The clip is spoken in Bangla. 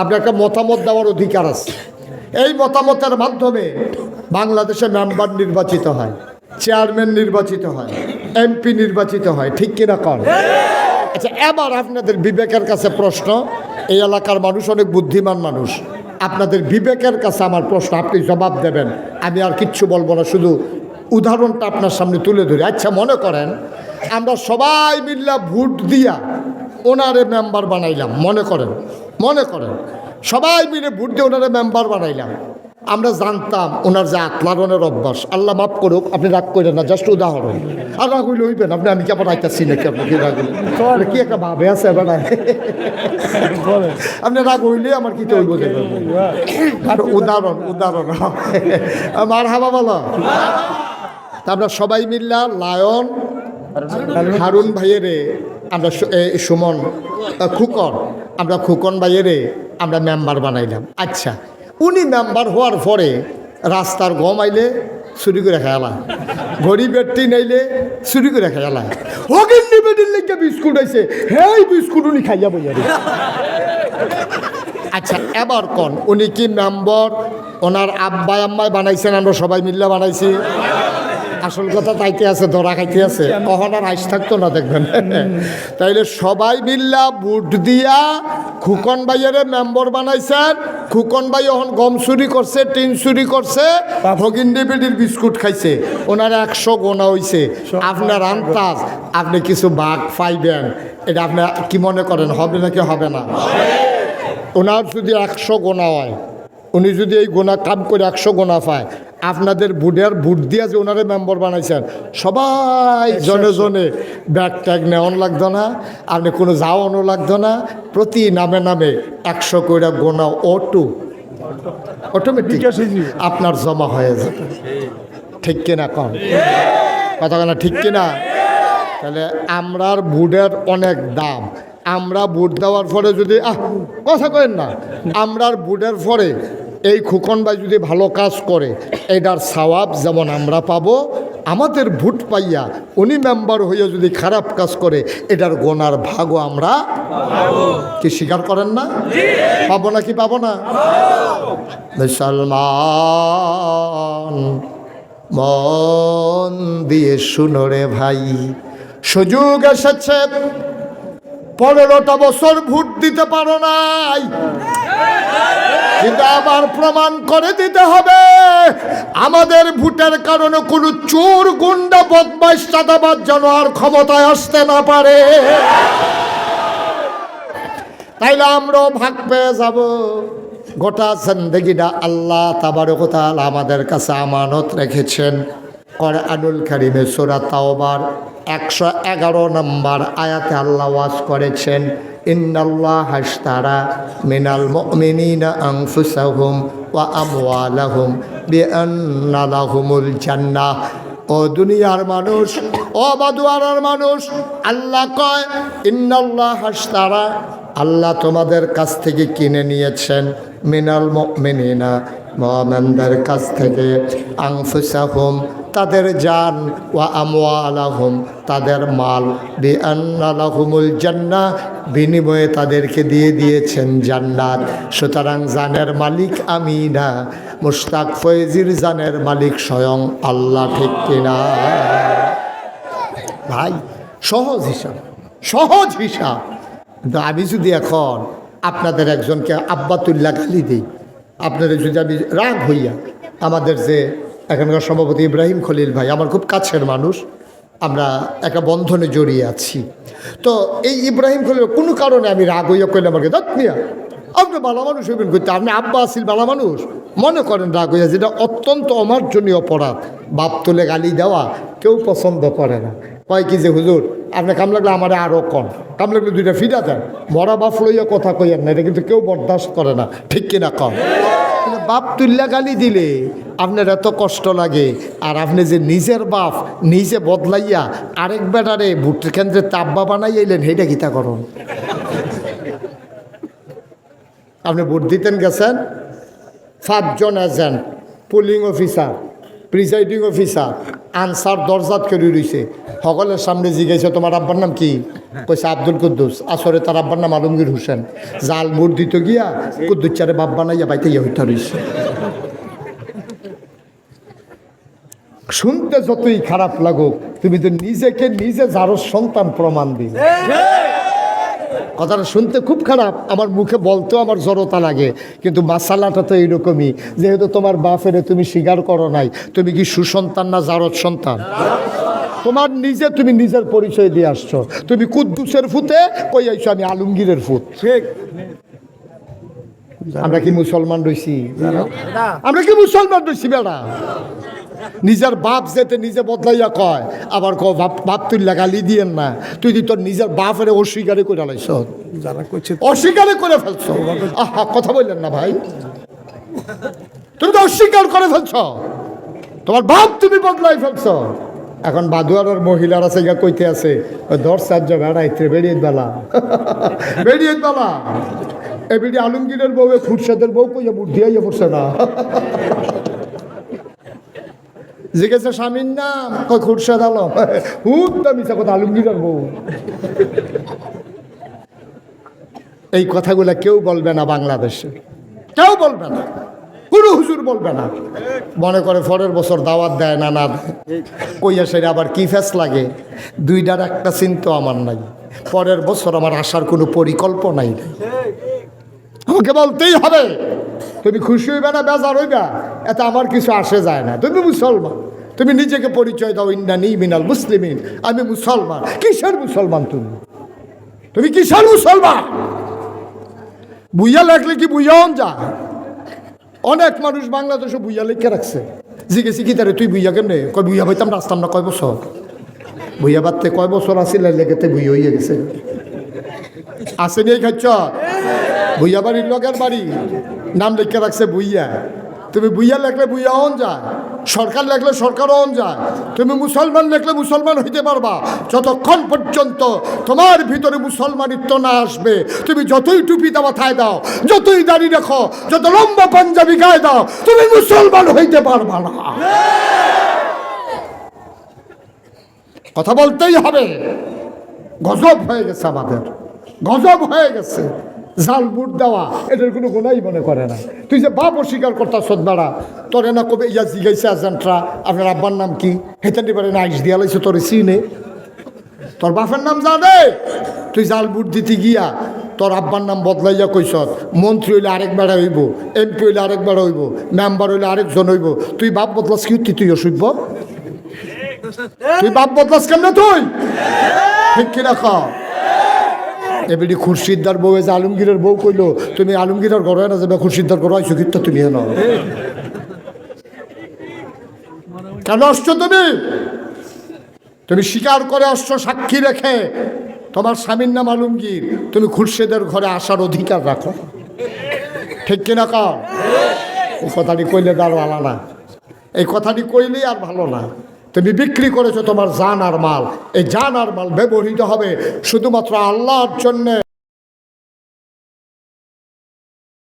আপনার একটা মতামত দেওয়ার অধিকার আছে। এই মতামতের মাধ্যমে বাংলাদেশে মেম্বার নির্বাচিত হয়, চেয়ারম্যান নির্বাচিত হয়, এমপি নির্বাচিত হয়, ঠিক কিনা কর আচ্ছা এবার আপনাদের বিবেকের কাছে প্রশ্ন, এই এলাকার মানুষ অনেক বুদ্ধিমান মানুষ। আপনাদের বিবেকের কাছে আমার প্রশ্ন, আপনি জবাব দেবেন। আমি আর কিচ্ছু বলব না, শুধু উদাহরণটা আপনার সামনে তুলে ধরি। আচ্ছা মনে করেন, আমরা সবাই মিল্লা ভোট দিয়া ওনারে মেম্বার বানাইলাম, মনে করেন। মনে করেন। সবাই মিলে ভোট দিয়ে ওনারে মেম্বার বানাইলাম। আমরা জানতাম ওনার যে আতলারণের অভ্যাস। আল্লাহ মাফ করুক আপনি রাগ করেন না জাস্ট উদাহরণ। আর রাগ হইলে হইবেন আপনি আমি কেমন আইতাছি নাকি আপনি কি রাগ? কি একটা ভাবে আছে এবার? আপনি রাগ হইলে আমার কি হইব দেখবেন আর উদাহরণ উদাহরণ আমার হাবা বলো। আমরা সবাই মিল্লা লায়ন হারুন ভাইয়েরে আমরা সুমন খুকন। আমরা খুকন ভাইয়েরে আমরা মেম্বার বানাইলাম। আচ্ছা উনি মেম্বার হওয়ার পরে রাস্তার গম আইলে চুরি করে খেলা গরিবের টিন আইলে চুরি করে খেলা হগিন নিবেদিন লেগে বিস্কুট আইছে। হেই, বিস্কুট উনি খাইয়া বইয়া। আচ্ছা এবার কন? উনি কি মেম্বার ওনার আব্বাই আম্মাই বানাইছেন, আমরা সবাই মিল্লা বানাইছি। আসল কথা তাইতে আছে, ধরা খাইতে আছে। কখন আর আইস থাকতো না, দেখবেন। তাইলে সবাই মিল্লা বুট দিয়া খুকন ভাইয়ের মেম্বার বানাইছেন। খুকন ভাই এখন গম চুরি করছে, টিন চুরি করছে ভগিন্দি বেডির বিস্কুট খাইছে। ওনার একশো গোনা হইছে। আপনার আন্তাজ আপনি কিছু বাঘ পাইবেন। এটা আপনি কি মনে করেন, হবে নাকি হবে না? ওনার যদি একশো গোনা হয়, উনি যদি এই গোনা কাম করে একশো গোনা পায় আপনাদের বুডের বুট দিয়ে যে ওনারে মেম্বার বানাইছেন সবাই জনে জনে ব্যাগ ট্যাগ নেওয়ান লাগতো না আপনি কোনো যাওয়ানো লাগতো না প্রতি নামে নামে একশো করে গোনা অটো অটোমেটিক আপনার জমা হয়ে যাবে ঠিক কিনা কম কথা না ঠিক কিনা? তাহলে আমরার বুটের অনেক দাম। আমরা বুট দেওয়ার পরে যদি আহ কথা কেন না আমরার বুটের পরে এই খুকন ভাই যদি ভালো কাজ করে, এটার সওয়াব যেমন আমরা পাবো, আমাদের ভোট পাইয়া উনি মেম্বার হইয়া যদি খারাপ কাজ করে, এটার গোনার ভাগও আমরা কি স্বীকার করেন না? পাবো না কি পাবো না? মুসলমান মন দিয়ে শুনো রে ভাই। সুযোগ এসেছে, পনেরোটা বছর ভোট দিতে পারো নাই। কিন্তু আবার প্রমাণ করে দিতে হবে। আমাদের ভোটের কারণে কোনো চোর, গুন্ডা, বদমাইশ চাঁদাবাদ যেন আর ক্ষমতায় আসতে না পারে। তাইলে আমরাও ভাগ পেয়ে যাব। গোটা জিন্দগিটা আল্লাহ তাবারকতাল আমাদের কাছে আমানত রেখেছেন। কোরআনুল কারিমে সূরা তাওবার একশো এগারো নম্বর আয়াতে আল্লাহ ওয়াজ করেছেন ইন্নাল্লাহ হাসতারা মিনাল মুমিনিনা আনফুসাহুম ওয়া আমওয়ালাহুম বিআন্না লাহুমুল জান্নাহ। ও দুনিয়ার মানুষ, ও বাদুয়ারার মানুষ, আল্লাহ কয়, ইন্নাল্লাহ হাসতারা আল্লাহ তোমাদের কাছ থেকে কিনে নিয়েছেন মিনাল মিনিনা মোহামেনদের কাছ থেকে। আংফুসাহুম তাদের জান ও আমওয়ালাহুম, তাদের মাল। বি আন্নালাহুমুল জান্না, বিনিময়ে তাদেরকে দিয়ে দিয়েছেন জান্নাত। সুতরাং জানের মালিক আমি না, মুশতাক ফয়েজির জানের মালিক স্বয়ং আল্লাহ ঠিক কিনা। ভাই, সহজ হিসাব সহজ হিসাব। কিন্তু আমি যদি এখন আপনাদের একজনকে আব্বাতুল্লাহ গালি দিই, আপনাদের যদি আমি রাগ হইয়া আমাদের যে এখানকার সভাপতি ইব্রাহিম খলিল ভাই, আমার খুব কাছের মানুষ, আমরা একটা বন্ধনে জড়িয়ে আছি। তো এই ইব্রাহিম খলিল কোনো কারণে আমি রাগ হইয়া কইলে আমাকে, দাঁত মিয়া, আপনি ভালো মানুষ হইবেন করতে আপনি আব্বা আসিল ভালো মানুষ। মনে করেন রাগ হইয়া, যেটা অত্যন্ত অমার্জনীয় অপরাধ। বাপ তুলে গালি দেওয়া কেউ পছন্দ করে না। কয় কি যে, হুজুর, আপনি কাম লাগলে আমার আরও কম কাম লাগলে দুইটা ফিটা দেন। মরা বাপ লইয়া কথা কইয়েন না, এটা কিন্তু কেউ বরদাস্ত করে না। ঠিক কিনা কম বাপ তুল্লা গালি দিলে আপনার এত কষ্ট লাগে। আর আপনি যে নিজের বাপ, নিজে বদলাইয়া আরেক বেটারে ভোট কেন্দ্রে তাব্বা বানাইলেন সেইটা গীতা করুন? আপনি ভোট দিতেন গেছেন? সাতজন agent polling officer presiding officer Ansar দরজাত করে রইছে সকলের সামনে জিজ্ঞেস তোমার আব্বার নাম কি? কইছে আব্দুল কুদ্দুস আসরে তার আব্বার নাম আলমগীর হোসেন। জাল বুট দিত গিয়া কুদ্দুস চারে বাপ বানাইয়া বাইতে ইয়া হইতে রইছে শুনতে যতই খারাপ লাগুক, তুমি তো নিজেকে নিজে যারো সন্তান প্রমাণ দিবে কথাটা শুনতে খুব খারাপ। আমার মুখে বলতেও আমার জড়তা লাগে। কিন্তু মাসালাটা তো এইরকমই। যেহেতু তোমার বাপেরে তুমি স্বীকার করো নাই, তুমি কি সুসন্তান না জারদ সন্তান? তোমার নিজে তুমি নিজের পরিচয় দিয়ে আসছো। তুমি কুদ্দুসের ফুতে কই আইছো? আমি আলমগীরের ফুত। ঠিক। আমরা কি মুসলমান রইছি? আমরা কি মুসলমান রইছি বেড়া নিজের বাপ যেতে নিজে বদলাইয়া কয় আবার ক বাপ বাপ তুই গালি দিয়েন না। তুই যদি তোর নিজের বাপের অস্বীকারে করে লাইছ যারা করছে অস্বীকারই করে ফেলছো। আহা কথা বললেন না ভাই। তুমি তো অস্বীকার করে ফেলছ। তোমার বাপ তুমি বদলাই ফেলছ। এখন বাদুয়ার মহিলারা সেগা কইতে আছে ওই দশ সাহায্য বেড়াইতে বেরিয়ে বেলা। বেরিয়ে বেলা। এবিডি আলমগীরের বউ, এ খুরশেদের বউ, কইয়া বুদ্ধি আইয়া পড়ছে না। জিজ্ঞেসে, স্বামীর নাম? কই খুরশেদ আলম। হুক দামিছে কথা, আলমগীরের বউ। এই কথাগুলো কেউ বলবে না বাংলাদেশে। কেউ বলবে না। কোনো হুজুর বলবে না। মনে করে পরের বছর দাওয়াত দেয় না না। কইয়া সেটা আবার কি ফেস লাগে? দুইটার একটা চিন্তা আমার নাই। পরের বছর আমার আসার কোনো পরিকল্পনাই নেই। আমাকে বলতেই হবে। তুমি খুশি হইবে না, বেজার হইবা? এতে আমার কিছু আসে যায় না। তুমি মুসলমান। তুমি নিজেকে পরিচয় দাও ইন্দানি মিনাল মুসলিমিন। আমি মুসলমান। কিসের মুসলমান তুমি? তুমি কিসের মুসলমান? বুইয়া লাগলে কি বুইয়াও যা? অনেক মানুষ বাংলাদেশে বুইয়া লিখে রাখছে। জিজ্ঞেসি কি তারে তুই বুইয়া কেমনে? কয়, বুইয়া পাইতাম রাস্তাম না, কয় বছর? বুইয়া বাদতে কয় বছর আসিল লেগেতে বুইয়া হইয়া গেছে। আসেনি খাচ্ছ বুইয়া। বাড়ির লোকের বাড়ি। নাম লিখে রাখছে বুইয়া। তুমি বুইয়া লেখলে বুইয়া অন যায়। সরকার লেখলে সরকার অন যায়। তুমি মুসলমান লেখলে মুসলমান হইতে পারবা। যতক্ষণ পর্যন্ত তোমার ভিতরে মুসলমানিত্ব না আসবে, তুমি যতই টুপি দেওয়া থায় দাও, যতই দাড়ি রাখো, যত লম্বা পাঞ্জাবি গায়ে দাও, তুমি মুসলমান হইতে পারবা না। কথা বলতেই হবে। গজব হয়ে গেছে আমাদের। গজব হয়ে গেছে। জাল বুট দেওয়া এটার কোনো গুণাই মনে করে না। তুই যে বাপ অস্বীকার করতা সদবাড়া তোরে না কবে ইয়া জিগাইছে এজেন্টরা আপনার আব্বার নাম কি? হেতানি পারে না, আইস দিয়া লাইছে, তোর চিনে। তোর বাপের নাম জানে তুই জাল বুট দিতে গিয়া তোর আব্বার নাম বদলাইয়া কইসত, মন্ত্রী হইলে আরেক বেড়া হইব, এমপি হইলে আরেক বেড়া হইব, মেম্বার হইলে আরেকজন হইব। তুই বাপ বদলাস কি? তুই অসুখ তুই বাপ বদলাস কেমনে তুই? ঠিক কিনা খা এবারে খুরশিদ্দার বউ যে আলমগীরের বউ কইলো, তুমি আলমগীরের ঘরে না যাবে খুরশিদ্দার ঘরে আইসো কিন্তু তুমি হেন? কেন আসছো তুমি? তুমি স্বীকার করে আসছো, সাক্ষী রেখে। তোমার স্বামীর নাম আলমগীর। তুমি খুরশেদের ঘরে আসার অধিকার রাখো। ঠিক কিনা কর এই কথাটি কইলে তার না এই কথাটি কইলেই আর ভালো না। তুমি বিক্রি করেছ তোমার জান আর মাল। এই জান আর মাল ব্যবহৃত হবে শুধুমাত্র আল্লাহর জন্যে।